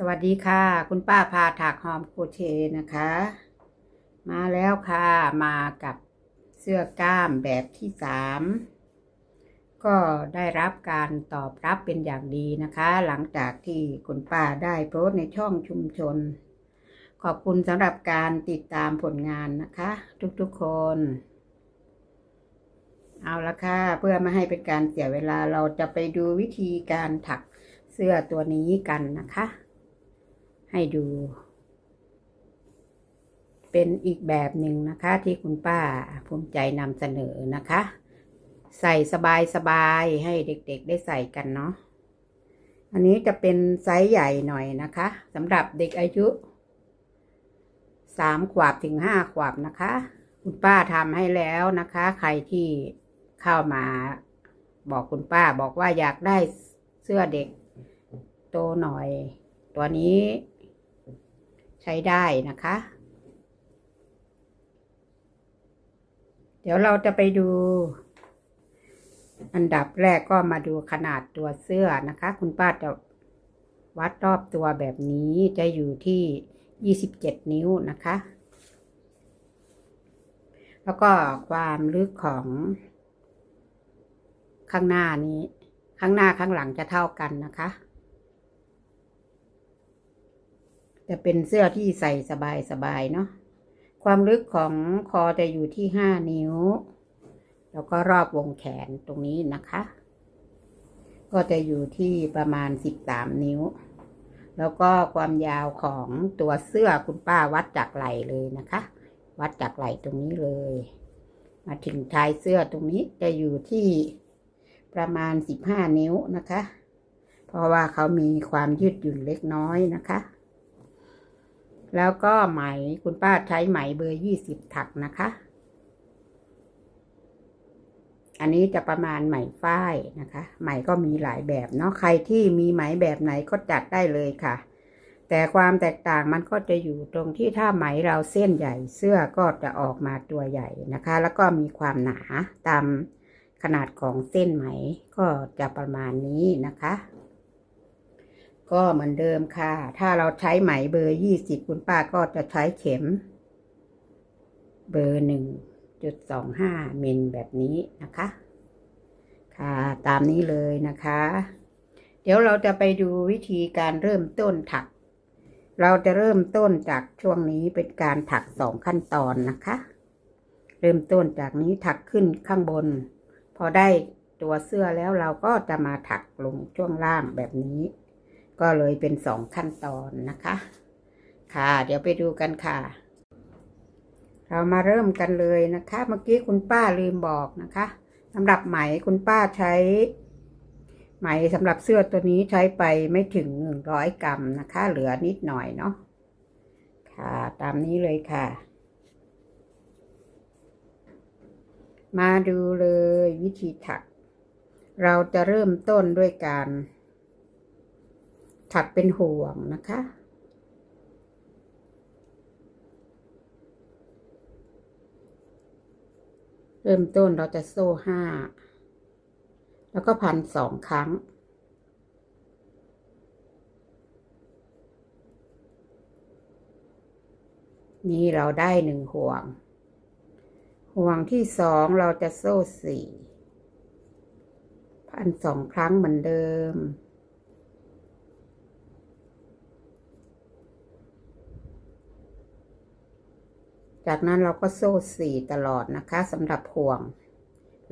สวัสดีค่ะ คุณป้าพาถักหอมโคเชนะคะ มาแล้วค่ะมากับเสื้อกล้ามแบบที่สามก็ได้รับการตอบรับเป็นอย่างดีนะคะ หลังจากที่คุณป้าได้โพสในช่องชุมชน ขอบคุณสำหรับการติดตามผลงานนะคะ ทุกๆคน เอาละค่ะ เพื่อไม่ให้เป็นการเสียเวลาเราจะไปดูวิธีการถักเสื้อตัวนี้กันนะคะ ให้ดู เป็นอีกแบบหนึ่งนะคะ ที่คุณป้าภูมิใจนำเสนอนะคะ ใส่สบายๆให้เด็กๆได้ใส่กันเนาะอันนี้จะเป็นไซส์ใหญ่หน่อยนะคะสำหรับเด็กอายุสามขวบถึงห้าขวบนะคะ คุณป้าทำให้แล้วนะคะ ใครที่เข้ามาบอกคุณป้าบอกว่าอยากได้เสื้อเด็กโตหน่อย ตัวนี้ ใช้ได้นะคะ เดี๋ยวเราจะไปดู อันดับแรกก็มาดูขนาดตัวเสื้อนะคะ คุณป้าจะวัดรอบตัวแบบนี้จะอยู่ที่ 27 นิ้วนะคะ แล้วก็ความลึกของ ข้างหน้านี้ ข้างหน้าข้างหลังจะเท่ากันนะคะ จะเป็นเสื้อที่ใส่สบายๆเนาะความลึกของคอจะอยู่ที่ห้านิ้ว แล้วก็รอบวงแขนตรงนี้นะคะ ก็จะอยู่ที่ประมาณสิบสามนิ้ว แล้วก็ความยาวของตัวเสื้อคุณป้าวัดจากไหล่เลยนะคะ วัดจากไหล่ตรงนี้เลย มาถึงชายเสื้อตรงนี้จะอยู่ที่ประมาณสิบห้านิ้วนะคะ เพราะว่าเขามีความยืดหยุ่นเล็กน้อยนะคะ แล้วก็ไหมคุณป้าใช้ไหมเบอร์ยี่สิบถักนะคะ อันนี้จะประมาณไหมฝ้ายนะคะ ไหมก็มีหลายแบบเนาะใครที่มีไหมแบบไหนก็จัดได้เลยค่ะ แต่ความแตกต่างมันก็จะอยู่ตรงที่ถ้าไหมเราเส้นใหญ่เสื้อก็จะออกมาตัวใหญ่นะคะ แล้วก็มีความหนาตามขนาดของเส้นไหมก็จะประมาณนี้นะคะ ก็เหมือนเดิมค่ะ ถ้าเราใช้ไหมเบอร์ยี่สิบคุณป้าก็จะใช้เข็ม เบอร์หนึ่งจุดสองห้ามิลแบบนี้นะคะ ค่ะ ตามนี้เลยนะคะ เดี๋ยวเราจะไปดูวิธีการเริ่มต้นถัก เราจะเริ่มต้นจากช่วงนี้เป็นการถักสองขั้นตอนนะคะ เริ่มต้นจากนี้ถักขึ้นข้างบน พอได้ตัวเสื้อแล้วเราก็จะมาถักลงช่วงล่างแบบนี้ ก็เลยเป็นสองขั้นตอนนะคะ ค่ะเดี๋ยวไปดูกันค่ะ เรามาเริ่มกันเลยนะคะ เมื่อกี้คุณป้าลืมบอกนะคะสำหรับไหมคุณป้าใช้ ไหมสำหรับเสื้อตัวนี้ใช้ไปไม่ถึงหนึ่งร้อยกรัมนะคะ เหลือนิดหน่อยเนาะค่ะตามนี้เลยค่ะ มาดูเลยวิธีถัก เราจะเริ่มต้นด้วยการ ถักเป็นห่วงนะคะ เริ่มต้นเราจะโซ่ห้า แล้วก็พันสองครั้ง นี่เราได้หนึ่งห่วง ห่วงที่สองเราจะโซ่สี่พันสองครั้งเหมือนเดิม จากนั้นเราก็โซ่สี่ตลอดนะคะสำหรับห่วง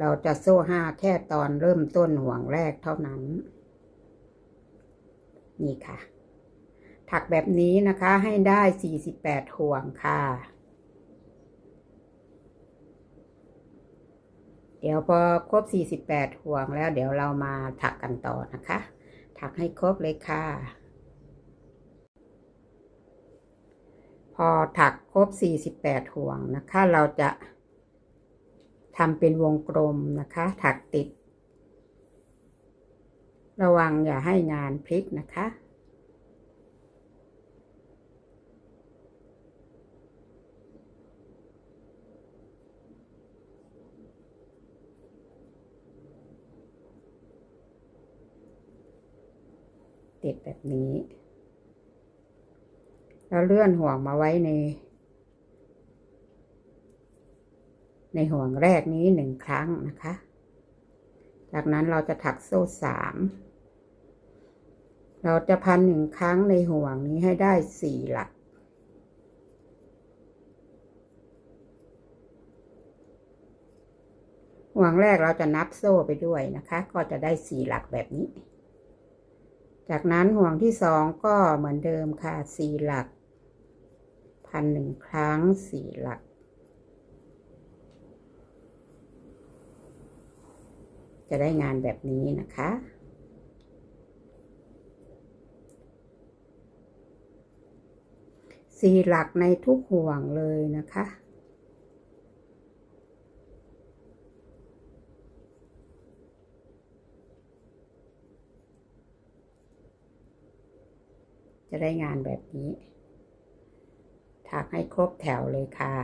เราจะโซ่ห้าแค่ตอนเริ่มต้นห่วงแรกเท่านั้น นี่ค่ะ ถักแบบนี้นะคะให้ได้สี่สิบแปดห่วงค่ะ เดี๋ยวพอครบสี่สิบแปดห่วงแล้วเดี๋ยวเรามาถักกันต่อนะคะ ถักให้ครบเลยค่ะ พอถักครบ 48 ห่วงนะคะ เราจะทำเป็นวงกลมนะคะ ถักติด ระวังอย่าให้งานพลิกนะคะ ติดแบบนี้ แล้วเลื่อนห่วงมาไว้ใน ในห่วงแรกนี้หนึ่งครั้งนะคะ จากนั้นเราจะถักโซ่สามเราจะพันหนึ่งครั้งในห่วงนี้ให้ได้สี่หลัก ห่วงแรกเราจะนับโซ่ไปด้วยนะคะ ก็จะได้สี่หลักแบบนี้ จากนั้นห่วงที่สองก็เหมือนเดิมค่ะสี่หลัก พันหนึ่งครั้งสี่หลัก จะได้งานแบบนี้นะคะ สี่หลักในทุกห่วงเลยนะคะจะได้งานแบบนี้ ถักให้ครบแถวเลยค่ะ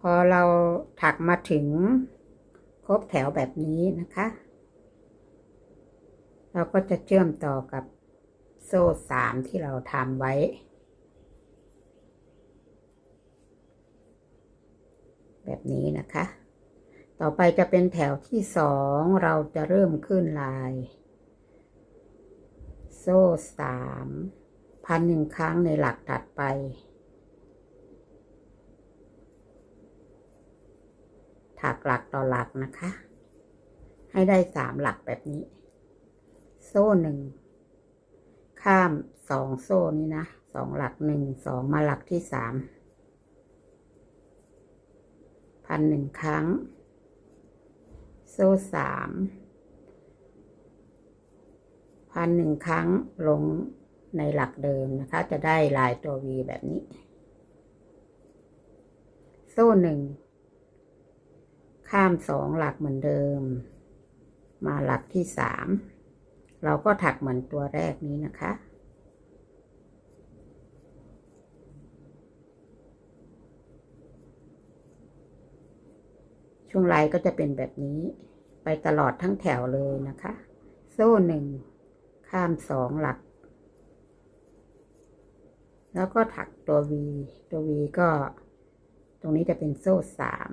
พอเราถักมาถึงครบแถวแบบนี้นะคะ เราก็จะเชื่อมต่อกับโซ่สามที่เราทำไว้แบบนี้นะคะ ต่อไปจะเป็นแถวที่สองเราจะเริ่มขึ้นลาย โซ่สามพันหนึ่งครั้งในหลักถัดไป ถักหลักต่อหลักนะคะ ให้ได้สามหลักแบบนี้ โซ่หนึ่ง ข้ามสองโซ่นี้นะสองหลักหนึ่งสองมาหลักที่สามพันหนึ่งครั้ง โซ่สาม พันหนึ่งครั้งลงในหลักเดิมนะคะ จะได้ลายตัววีแบบนี้ โซ่หนึ่ง ข้ามสองหลักเหมือนเดิม มาหลักที่สาม เราก็ถักเหมือนตัวแรกนี้นะคะช่วงลายก็จะเป็นแบบนี้ไปตลอดทั้งแถวเลยนะคะ โซ่หนึ่ง ข้ามสองหลัก แล้วก็ถักตัว V ตัว V ก็ ตรงนี้จะเป็นโซ่สาม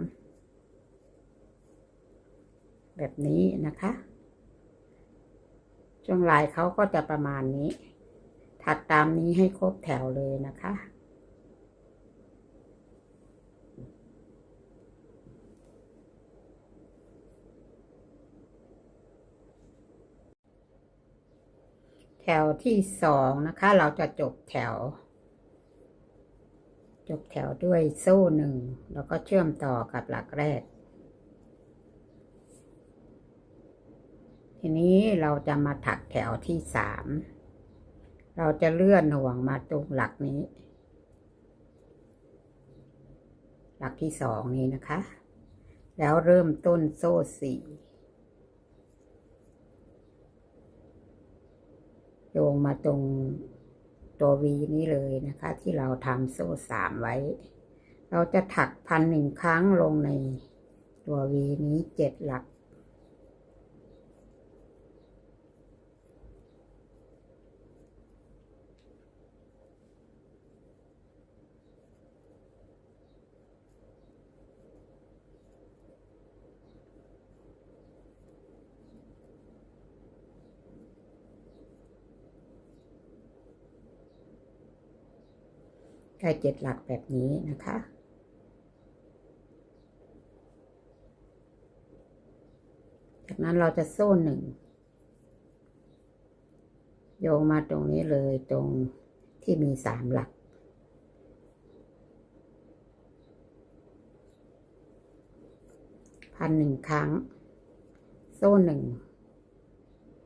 แบบนี้นะคะ ช่วงลายเขาก็จะประมาณนี้ ถักตามนี้ให้ครบแถวเลยนะคะ แถวที่สองนะคะ เราจะจบแถว จบแถวด้วยโซ่หนึ่งแล้วก็เชื่อมต่อกับหลักแรก ทีนี้เราจะมาถักแถวที่สามเราจะเลื่อนห่วงมาตรงหลักนี้ หลักที่สองนี้นะคะ แล้วเริ่มต้นโซ่สี่ โยงมาตรงตัววีนี้เลยนะคะ ที่เราทำโซ่สามไว้ เราจะถักพันหนึ่งครั้งลงในตัววีนี้เจ็ดหลัก ได้เจ็ดหลักแบบนี้นะคะ จากนั้นเราจะโซ่หนึ่งโยงมาตรงนี้เลยตรงที่มีสามหลัก พันหนึ่งครั้ง โซ่หนึ่ง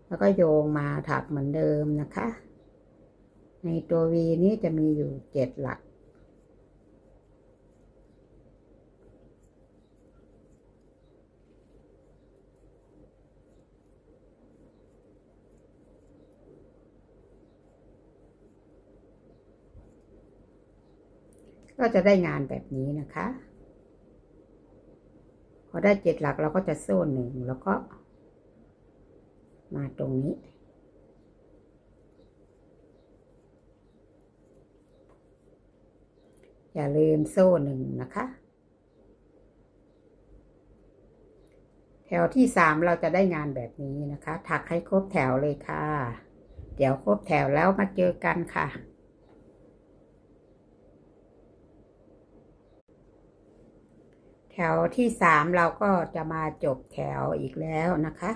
แล้วก็โยงมาถักเหมือนเดิมนะคะ ในตัว V นี้จะมีอยู่เจ็ดหลัก ก็จะได้งานแบบนี้นะคะ พอได้เจ็ดหลักเราก็จะโซ่หนึ่งแล้วก็ มาตรงนี้ อย่าลืมโซ่หนึ่งนะคะ แถวที่สามเราจะได้งานแบบนี้นะคะ ถักให้ครบแถวเลยค่ะ เดี๋ยวครบแถวแล้วมาเจอกันค่ะ แถวที่สามเราก็จะมาจบแถวอีกแล้วนะคะ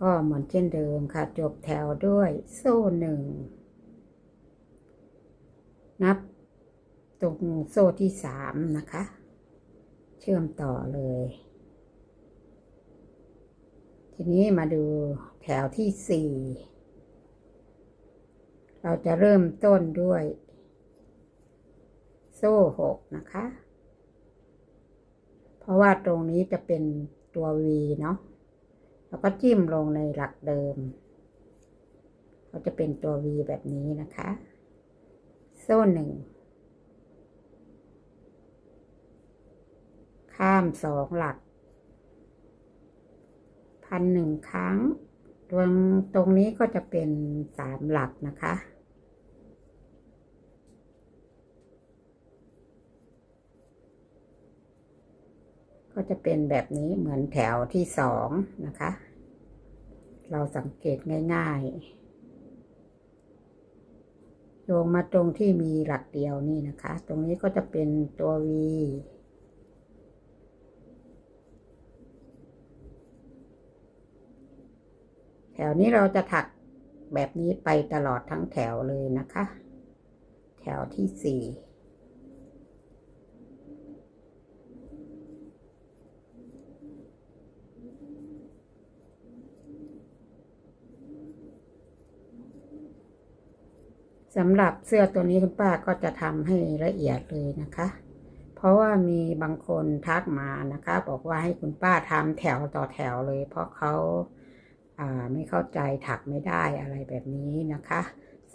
ก็เหมือนเช่นเดิมค่ะ จบแถวด้วยโซ่หนึ่ง นับตรงโซ่ที่สามนะคะ เชื่อมต่อเลย ทีนี้มาดูแถวที่สี่เราจะเริ่มต้นด้วย โซ่หกนะคะ เพราะว่าตรงนี้จะเป็นตัว V เนาะเราก็จิ้มลงในหลักเดิมเราจะเป็นตัว V แบบนี้นะคะ โซ่หนึ่ง ข้ามสองหลัก พันหนึ่งครั้ง ตรงตรงนี้ก็จะเป็นสามหลักนะคะ ก็จะเป็นแบบนี้เหมือนแถวที่สองนะคะ เราสังเกตง่ายๆโยงมาตรงที่มีหลักเดียวนี่นะคะ ตรงนี้ก็จะเป็นตัว V แถวนี้เราจะถักแบบนี้ไปตลอดทั้งแถวเลยนะคะ แถวที่สี่ สำหรับเสื้อตัวนี้คุณป้าก็จะทำให้ละเอียดเลยนะคะ เพราะว่ามีบางคนทักมานะคะ บอกว่าให้คุณป้าทำแถวต่อแถวเลย เพราะเขาไม่เข้าใจถักไม่ได้อะไรแบบนี้นะคะ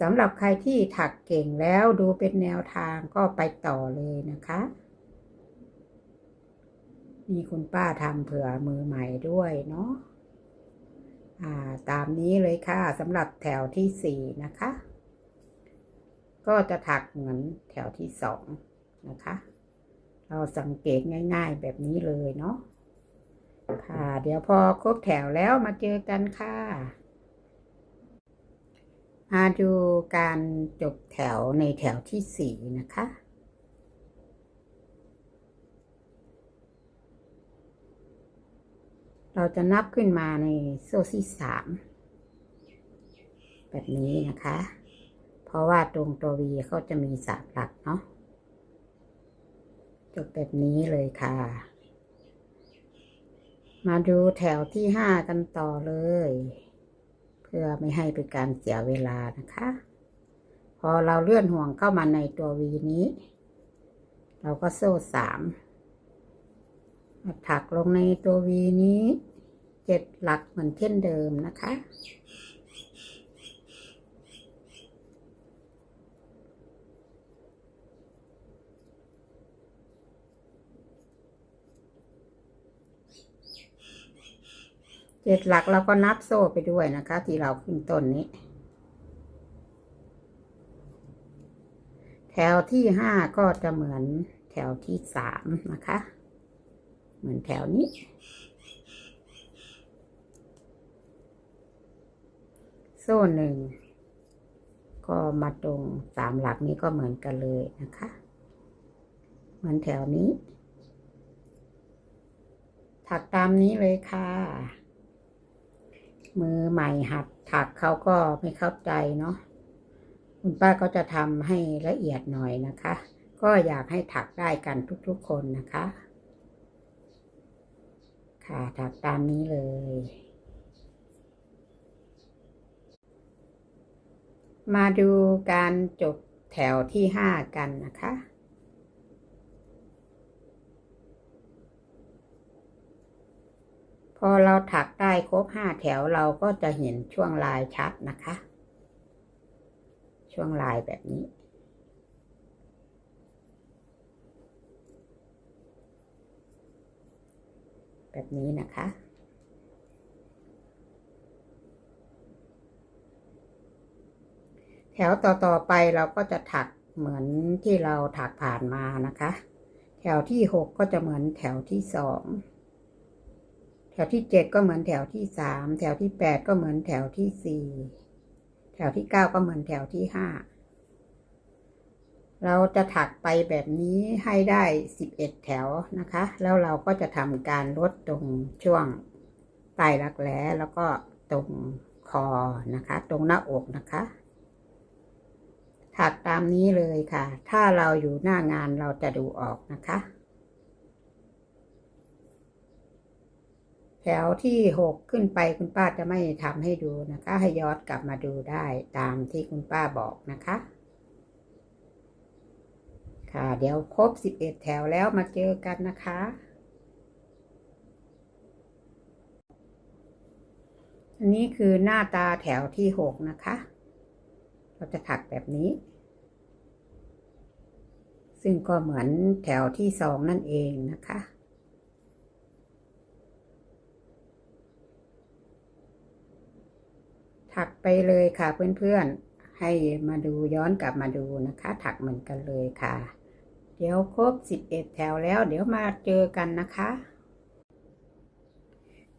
สำหรับใครที่ถักเก่งแล้วดูเป็นแนวทางก็ไปต่อเลยนะคะมีคุณป้าทำเผื่อมือใหม่ด้วยเนาะตามนี้เลยค่ะสำหรับแถวที่สี่นะคะ ก็จะถักเหมือนแถวที่สองนะคะ เราสังเกตง่ายๆแบบนี้เลยเนาะค่ะ เดี๋ยวพอครบแถวแล้วมาเจอกันค่ะ มาดูการจบแถวในแถวที่สี่นะคะเราจะนับขึ้นมาในโซ่ที่สามแบบนี้นะคะ เพราะว่าตรงตัว V เขาจะมีสามหลักเนาะจบแบบนี้เลยค่ะ มาดูแถวที่ห้ากันต่อเลย เพื่อไม่ให้เป็นการเสียเวลานะคะ พอเราเลื่อนห่วงเข้ามาในตัว V นี้ เราก็โซ่สามถักลงในตัว V นี้เจ็ดหลักเหมือนเช่นเดิมนะคะ เจ็ดหลักเราก็นับโซ่ไปด้วยนะคะ ที่เราขึ้นต้นนี้ แถวที่ห้าก็จะเหมือนแถวที่สามนะคะ เหมือนแถวนี้ โซ่หนึ่งก็มาตรงสามหลักนี้ก็เหมือนกันเลยนะคะ เหมือนแถวนี้ ถักตามนี้เลยค่ะ มือใหม่หัดถักเขาก็ไม่เข้าใจเนาะคุณป้าก็จะทำให้ละเอียดหน่อยนะคะ ก็อยากให้ถักได้กันทุกๆคนนะคะ ค่ะถักตามนี้เลย มาดูการจบแถวที่ห้ากันนะคะ พอเราถักได้ครบห้าแถวเราก็จะเห็นช่วงลายชัดนะคะ ช่วงลายแบบนี้ แบบนี้นะคะแถวต่อๆไปเราก็จะถักเหมือนที่เราถักผ่านมานะคะ แถวที่หกก็จะเหมือนแถวที่สอง วที่เจ็ดก็เหมือนแถวที่สามแถวที่แปดก็เหมือนแถวที่สี่แถวที่เก้าก็เหมือนแถวที่ห้าเราจะถักไปแบบนี้ให้ได้สิบเอ็ดแถวนะคะ แล้วเราก็จะทำการลดตรงช่วงใต้รักแร้แล้วก็ตรงคอนะคะ ตรงหน้าอกนะคะ ถักตามนี้เลยค่ะ ถ้าเราอยู่หน้างานเราจะดูออกนะคะ แถวที่หกขึ้นไปคุณป้าจะไม่ทำให้ดูนะคะ ให้ย้อนกลับมาดูได้ตามที่คุณป้าบอกนะคะ ค่ะ เดี๋ยวครบสิบเอ็ดแถวแล้วมาเจอกันนะคะ อันนี้คือหน้าตาแถวที่หกนะคะ เราจะถักแบบนี้ ซึ่งก็เหมือนแถวที่สองนั่นเองนะคะ ถักไปเลยค่ะเพื่อนๆ ให้มาดูย้อนกลับมาดูนะคะ ถักเหมือนกันเลยค่ะ เดี๋ยวครบสิบเอ็ดแถวแล้ว เดี๋ยวมาเจอกันนะคะ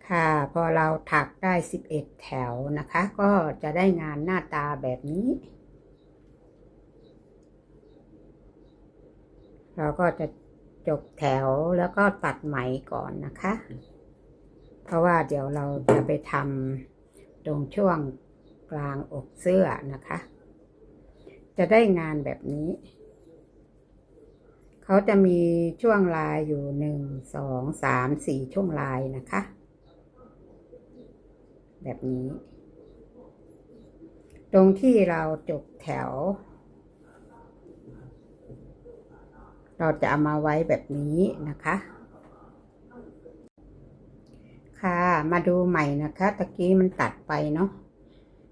ค่ะพอเราถักได้สิบเอ็ดแถวนะคะ ก็จะได้งานหน้าตาแบบนี้ เราก็จะจบแถวแล้วก็ตัดไหมก่อนนะคะ เพราะว่าเดี๋ยวเราจะไปทำ ตรงช่วงกลางอกเสื้อนะคะ จะได้งานแบบนี้ เขาจะมีช่วงลายอยู่หนึ่งสองสามสี่ช่วงลายนะคะ แบบนี้ ตรงที่เราจบแถว เราจะเอามาไว้แบบนี้นะคะ ค่ะ มาดูใหม่นะคะตะกี้มันตัดไปเนาะ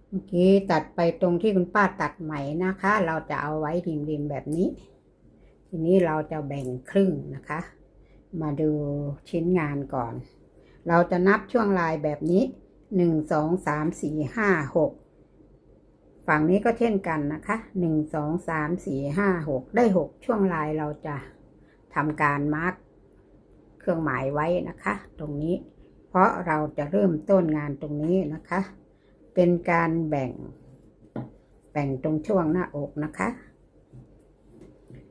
เมื่อกี้ตัดไปตรงที่คุณป้าตัดไหมนะคะ เราจะเอาไว้ริมๆแบบนี้ ทีนี้เราจะแบ่งครึ่งนะคะ มาดูชิ้นงานก่อน เราจะนับช่วงลายแบบนี้หนึ่งสองสามสี่ห้าหกฝั่งนี้ก็เช่นกันนะคะหนึ่งสองสามสี่ห้าหกได้หกช่วงลายเราจะทำการมาร์กเครื่องหมายไว้นะคะ ตรงนี้ เพราะเราจะเริ่มต้นงานตรงนี้นะคะ เป็นการแบ่ง แบ่งตรงช่วงหน้าอกนะคะ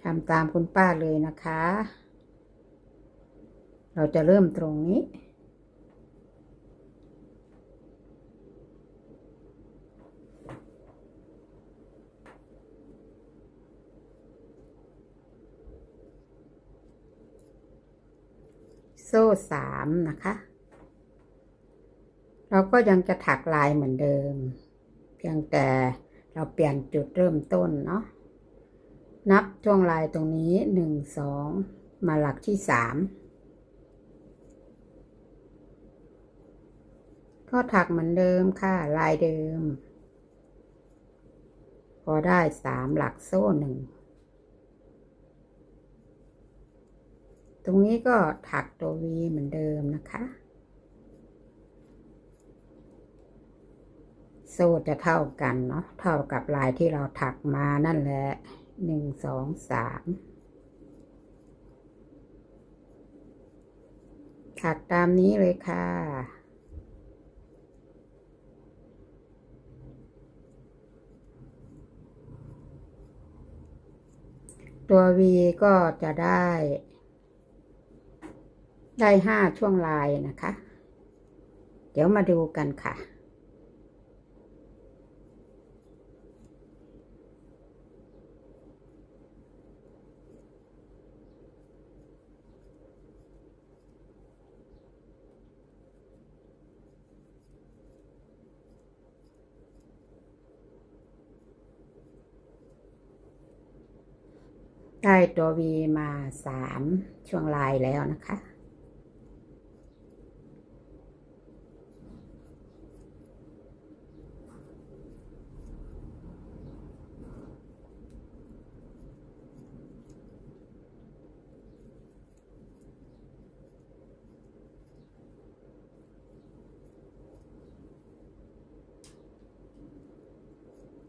ทำตามคุณป้าเลยนะคะ เราจะเริ่มตรงนี้โซ่สามนะคะ เราก็ยังจะถักลายเหมือนเดิม เพียงแต่เราเปลี่ยนจุดเริ่มต้นเนาะนับช่วงลายตรงนี้หนึ่งสองมาหลักที่สามก็ถักเหมือนเดิมค่ะ ลายเดิม พอได้สามหลักโซ่หนึ่ง ตรงนี้ก็ถักตัววีเหมือนเดิมนะคะ โซ่จะเท่ากันเนาะเท่ากับลายที่เราถักมานั่นแหละหนึ่งสองสามถักตามนี้เลยค่ะ ตัว V ก็จะได้ ได้ห้าช่วงลายนะคะ เดี๋ยวมาดูกันค่ะ ได้ตัว V มาสามช่วงลายแล้วนะคะ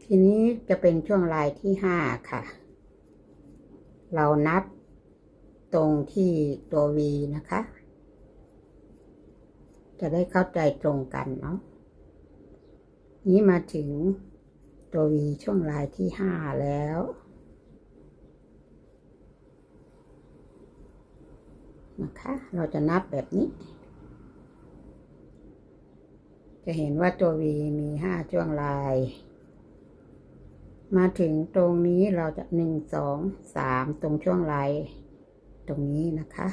ทีนี้จะเป็นช่วงลายที่ห้าค่ะ เรานับตรงที่ตัว V นะคะ จะได้เข้าใจตรงกันเนาะ นี้มาถึงตัว V ช่วงลายที่ห้าแล้ว นะคะ เราจะนับแบบนี้ จะเห็นว่าตัว V มีห้าช่วงลาย มาถึงตรงนี้เราจะหนึ่งสองสามตรงช่วงลายตรงนี้นะคะ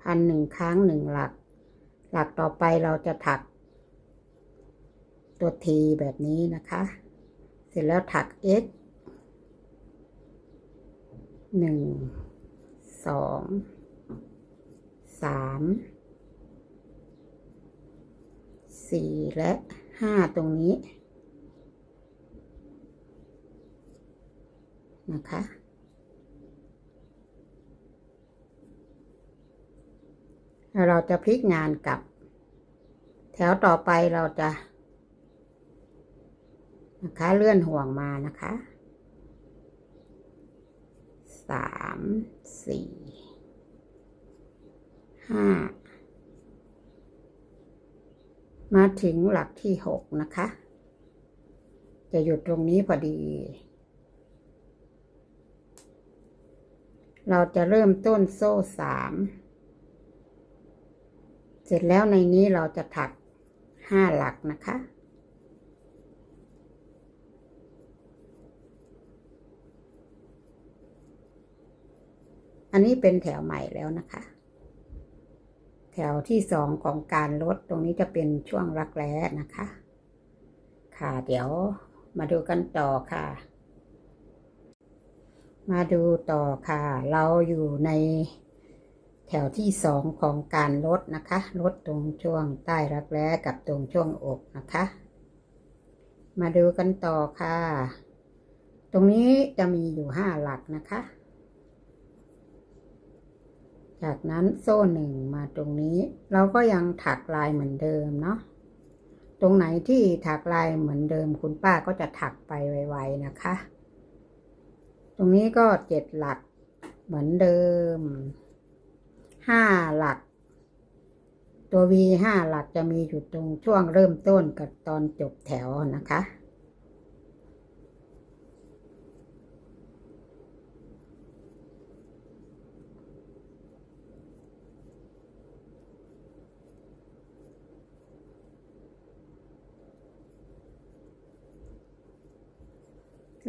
พันหนึ่งครั้งหนึ่งหลัก หลักต่อไปเราจะถัก ตัวทีแบบนี้นะคะ เสร็จแล้วถัก x หนึ่งสองสามสี่และ ห้าตรงนี้นะคะแล้วเราจะพลิกงานกลับ แถวต่อไปเราจะนะคะเลื่อนห่วงมานะคะสามสี่ห้า มาถึงหลักที่หกนะคะ จะหยุดตรงนี้พอดี เราจะเริ่มต้นโซ่สามเสร็จแล้วในนี้เราจะถักห้าหลักนะคะ อันนี้เป็นแถวใหม่แล้วนะคะ แถวที่สองของการลดตรงนี้จะเป็นช่วงรักแร้นะคะ ค่ะเดี๋ยวมาดูกันต่อค่ะ มาดูต่อค่ะ เราอยู่ในแถวที่สองของการลดนะคะลดตรงช่วงใต้รักแร้กับตรงช่วงอกนะคะ มาดูกันต่อค่ะ ตรงนี้จะมีอยู่ห้าหลักนะคะ จากนั้นโซ่หนึ่งมาตรงนี้ เราก็ยังถักลายเหมือนเดิมเนาะตรงไหนที่ถักลายเหมือนเดิมคุณป้าก็จะถักไปไวๆนะคะ ตรงนี้ก็เจ็ดหลักเหมือนเดิมห้าหลัก ตัว V ห้าหลักจะมีอยู่ตรงช่วงเริ่มต้นกับตอนจบแถวนะคะ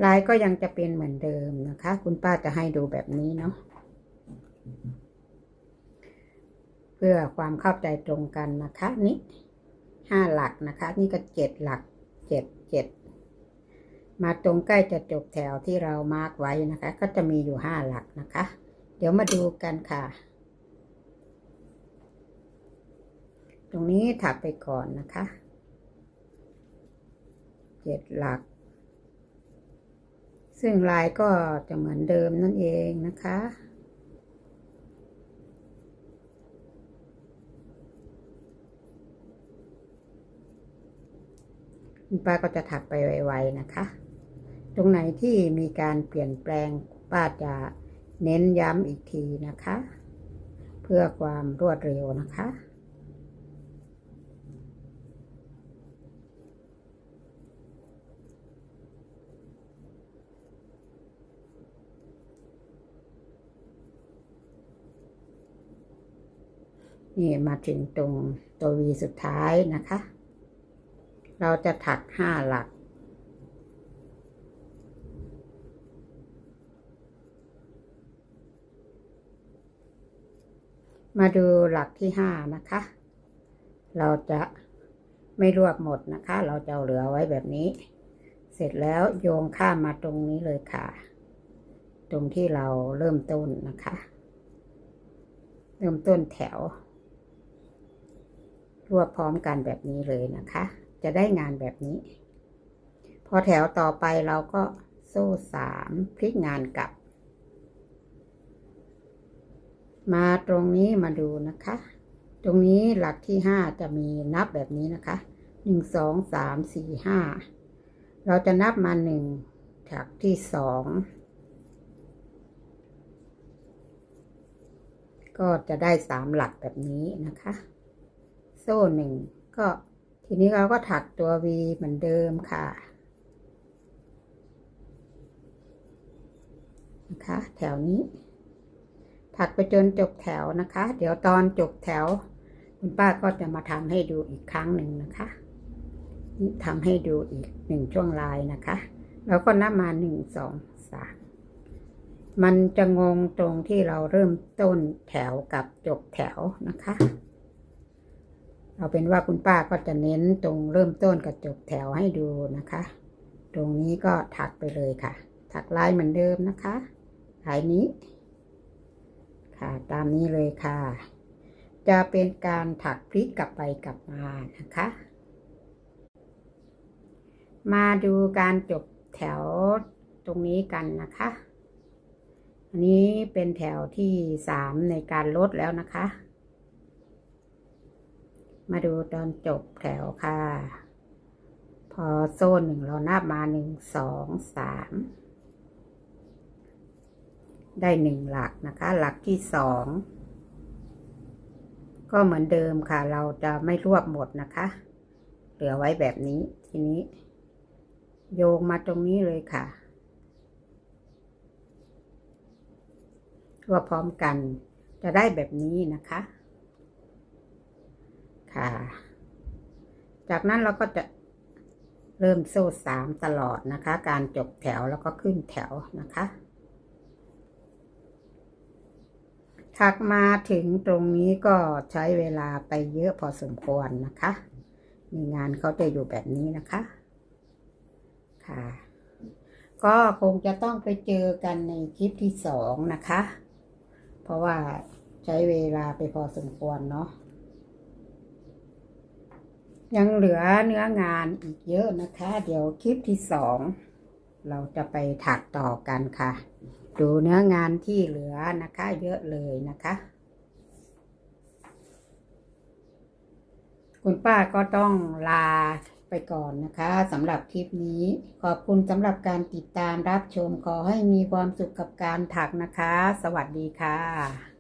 ลายก็ยังจะเป็นเหมือนเดิมนะคะ คุณป้าจะให้ดูแบบนี้เนาะเพื่อความเข้าใจตรงกันนะคะ นี่ห้าหลักนะคะ นี่ก็เจ็ดหลักเจ็ดเจ็ดมาตรงใกล้จะจบแถวที่เรามาร์กไว้นะคะ ก็จะมีอยู่ห้าหลักนะคะ เดี๋ยวมาดูกันค่ะ ตรงนี้ถักไปก่อนนะคะเจ็ดหลัก ซึ่งลายก็จะเหมือนเดิมนั่นเองนะคะ คุณป้าก็จะถักไปไวๆนะคะ ตรงไหนที่มีการเปลี่ยนแปลงป้าจะเน้นย้ำอีกทีนะคะ เพื่อความรวดเร็วนะคะ นี่มาถึงตรงตัววีสุดท้ายนะคะ เราจะถักห้าหลัก มาดูหลักที่ห้านะคะ เราจะไม่รวบหมดนะคะ เราจะเาเหลือไว้แบบนี้ เสร็จแล้วโยงข้ามมาตรงนี้เลยค่ะ ตรงที่เราเริ่มต้นนะคะ เริ่มต้นแถว รวบพร้อมกันแบบนี้เลยนะคะ จะได้งานแบบนี้ พอแถวต่อไปเราก็โซ่สามพลิกงานกลับ มาตรงนี้มาดูนะคะ ตรงนี้หลักที่ห้าจะมีนับแบบนี้นะคะหนึ่งสองสามสี่ห้าเราจะนับมาหนึ่งถักที่สองก็จะได้สามหลักแบบนี้นะคะ โซ่หนึ่งก็ทีนี้เราก็ถักตัว V เหมือนเดิมค่ะนะคะแถวนี้ ถักไปจนจบแถวนะคะ เดี๋ยวตอนจบแถว คุณป้าก็จะมาทำให้ดูอีกครั้งหนึ่งนะคะนี่ทำให้ดูอีกหนึ่งช่วงลายนะคะ แล้วก็นับมาหนึ่งสองสามมันจะงงตรงที่เราเริ่มต้นแถวกับจบแถวนะคะ เอาเป็นว่าคุณป้าก็จะเน้นตรงเริ่มต้นกับจบแถวให้ดูนะคะ ตรงนี้ก็ถักไปเลยค่ะ ถักลายเหมือนเดิมนะคะลายนี้ ค่ะตามนี้เลยค่ะ จะเป็นการถักพลิกกลับไปกลับมานะคะ มาดูการจบแถวตรงนี้กันนะคะ อันนี้เป็นแถวที่สามในการลดแล้วนะคะ มาดูตอนจบแถวค่ะ พอโซ่หนึ่งเรานับมาหนึ่งสองสามได้หนึ่งหลักนะคะ หลักที่สองก็เหมือนเดิมค่ะ เราจะไม่รวบหมดนะคะ เหลือไว้แบบนี้ทีนี้ โยงมาตรงนี้เลยค่ะรวบพร้อมกันจะได้แบบนี้นะคะ ค่ะ จากนั้นเราก็จะเริ่มโซ่สามตลอดนะคะ การจบแถวแล้วก็ขึ้นแถวนะคะ ถักมาถึงตรงนี้ก็ใช้เวลาไปเยอะพอสมควรนะคะมีงานเขาจะอยู่แบบนี้นะคะ ค่ะ ก็คงจะต้องไปเจอกันในคลิปที่สองนะคะ เพราะว่าใช้เวลาไปพอสมควรเนาะ ยังเหลือเนื้องานอีกเยอะนะคะ เดี๋ยวคลิปที่สองเราจะไปถักต่อกันค่ะ ดูเนื้องานที่เหลือนะคะ เยอะเลยนะคะ คุณป้าก็ต้องลาไปก่อนนะคะสำหรับคลิปนี้ ขอบคุณสำหรับการติดตามรับชมขอให้มีความสุขกับการถักนะคะ สวัสดีค่ะ